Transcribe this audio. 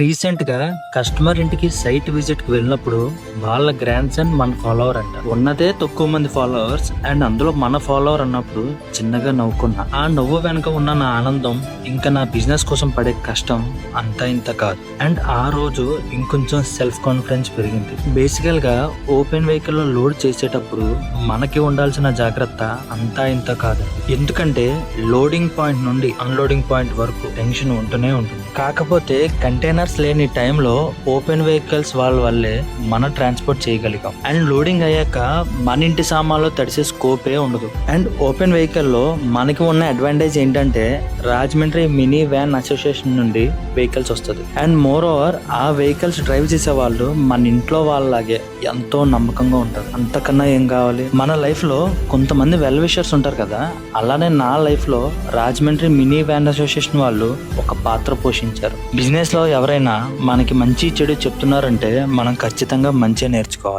రీసెంట్గా కస్టమర్ ఇంటికి సైట్ విజిట్కి వెళ్ళినప్పుడు వాళ్ళ గ్రాండ్ సన్ మన ఫాలోవర్ అంట. ఉన్నదే తక్కువ మంది ఫాలోవర్స్ అండ్ అందులో మన ఫాలోవర్ అన్నప్పుడు చిన్నగా నవ్వుకున్నా. ఆ నవ్వు వెనక ఉన్న నా ఆనందం ఇంకా నా బిజినెస్ కోసం పడే కష్టం అంతా ఇంత కాదు. అండ్ ఆ రోజు ఇంకొంచెం సెల్ఫ్ కాన్ఫిడెన్స్ పెరిగింది. బేసికల్గా ఓపెన్ వెహికల్లో లోడ్ చేసేటప్పుడు మనకి ఉండాల్సిన జాగ్రత్త అంతా ఇంత కాదు. ఎందుకంటే లోడింగ్ పాయింట్ నుండి అన్లోడింగ్ పాయింట్ వరకు టెన్షన్ ఉంటూనే ఉంటుంది. కాకపోతే కంటైనర్ కంటైనర్స్ లేని టైంలో ఓపెన్ వెహికల్స్ వాళ్ళ వల్లే మనం ట్రాన్స్పోర్ట్ చేయగలిగాం. అండ్ లోడింగ్ అయ్యాక మన ఇంటి సామాన్లు తడిసే స్కోపే ఉండదు. అండ్ ఓపెన్ వెహికల్లో మనకి ఉన్న అడ్వాంటేజ్ ఏంటంటే రాజమండ్రి మినీ వ్యాన్ అసోసియేషన్ నుండి వెహికల్స్ వస్తుంది. అండ్ మోర్ ఓవర్ ఆ వెహికల్స్ డ్రైవ్ చేసే వాళ్ళు మన ఇంట్లో వాళ్ళలాగే ఎంతో నమ్మకంగా ఉంటారు. అంతకన్నా ఏం కావాలి? మన లైఫ్లో కొంతమంది వెల్ విషర్స్ ఉంటారు కదా అలానే నా లైఫ్లో రాజమండ్రి మినీ వ్యాన్ అసోసియేషన్ వాళ్ళు ఒక పాత్ర పోషించారు. బిజినెస్లో ఎవరైనా మనకి మంచి చెడు చెప్తున్నారంటే మనం ఖచ్చితంగా మంచిగా నేర్చుకోవాలి.